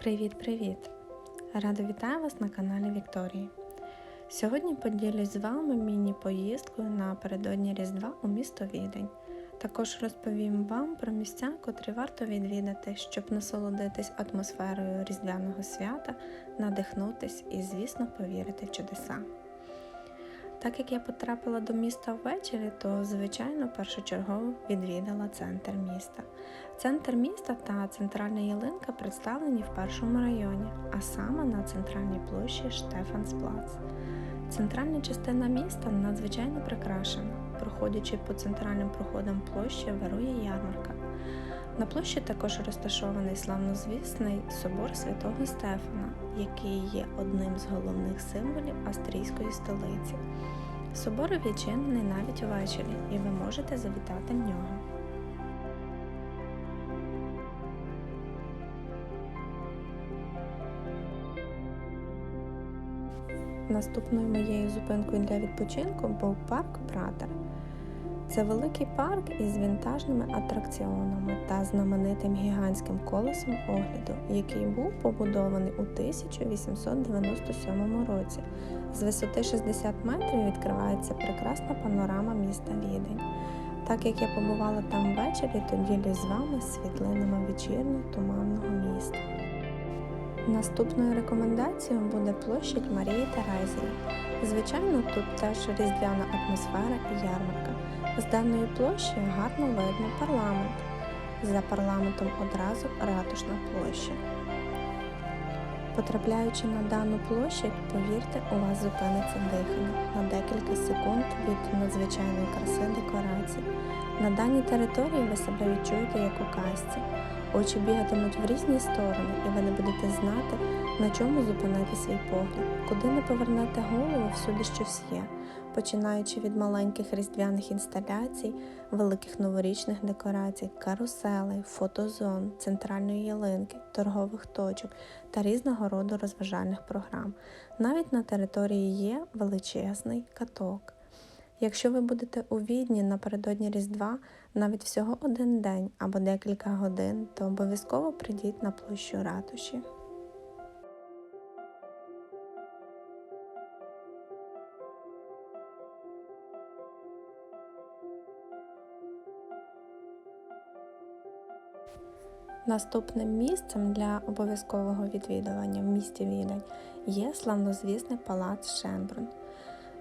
Привіт-привіт! Рада вітаю вас на каналі Вікторії. Сьогодні поділюсь з вами міні-поїздкою напередодні Різдва у місто Відень. Також розповім вам про місця, котрі варто відвідати, щоб насолодитись атмосферою різдвяного свята, надихнутись і, звісно, повірити в чудеса. Так як я потрапила до міста ввечері, то звичайно першочергово відвідала центр міста. Центр міста та центральна ялинка представлені в першому районі, а саме на центральній площі Штефансплац. Центральна частина міста надзвичайно прикрашена. Проходячи по центральним проходам площі, вирує ярмарка. На площі також розташований славнозвісний собор святого Стефана, який є одним з головних символів австрійської столиці. Собор відчинений навіть увечері, і ви можете завітати в нього. Наступною моєю зупинкою для відпочинку був парк Пратер. Це великий парк із вінтажними атракціонами та знаменитим гігантським колесом огляду, який був побудований у 1897 році. З висоти 60 метрів відкривається прекрасна панорама міста Відень. Так як я побувала там ввечері, то ділюсь з вами світлинами вечірнього туманного міста. Наступною рекомендацією буде площадь Марії Терезії. Звичайно, тут теж різдвяна атмосфера і ярмарка. З даної площі гарно видно парламент. За парламентом одразу ратушна площа. Потрапляючи на дану площадь, повірте, у вас зупиниться дихання на декілька секунд від надзвичайної краси декорацій. На даній території ви себе відчуєте як у казці. Очі бігатимуть в різні сторони, і ви не будете знати, на чому зупинити свій погляд, куди не повернете голову, всюди щось є, починаючи від маленьких різдвяних інсталяцій, великих новорічних декорацій, каруселей, фотозон, центральної ялинки, торгових точок та різного роду розважальних програм. Навіть на території є величезний каток. Якщо ви будете у відні напередодні Різдва навіть всього один день або декілька годин, то обов'язково прийдіть на площу ратуші. Наступним місцем для обов'язкового відвідування в місті Відень є славнозвісний палац Шенбрун.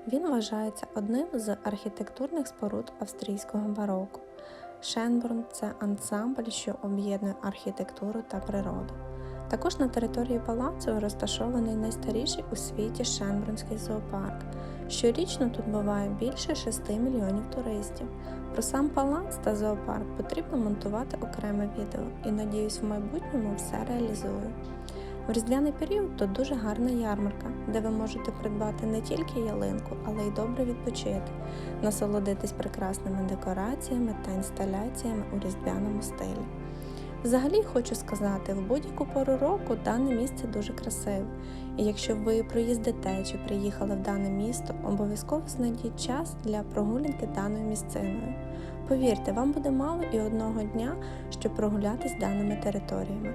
Він вважається одним з архітектурних споруд австрійського бароко. Шенбрун це ансамбль, що об'єднує архітектуру та природу. Також на території палацу розташований найстаріший у світі Шенбрунський зоопарк. Щорічно тут буває більше 6 мільйонів туристів. Про сам палац та зоопарк потрібно монтувати окреме відео і, надіюсь, в майбутньому все реалізую. В різдвяний період тут дуже гарна ярмарка, де ви можете придбати не тільки ялинку, але й добре відпочити, насолодитись прекрасними декораціями та інсталяціями у різдвяному стилі. Взагалі хочу сказати, в будь-яку пору року дане місце дуже красиве, і якщо ви проїздите чи приїхали в дане місто, обов'язково знайдіть час для прогулянки даною місциною. Повірте, вам буде мало і одного дня, щоб прогулятись даними територіями.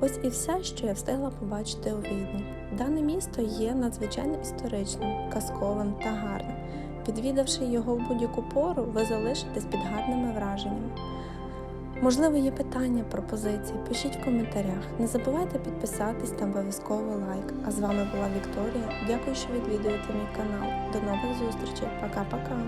Ось і все, що я встигла побачити у Відні. Дане місто є надзвичайно історичним, казковим та гарним. Відвідавши його в будь-яку пору, ви залишитесь під гарними враженнями. Можливо, є питання, пропозиції, пишіть в коментарях. Не забувайте підписатись та обов'язково лайк. А з вами була Вікторія. Дякую, що відвідуєте мій канал. До нових зустрічей. Пока-пока.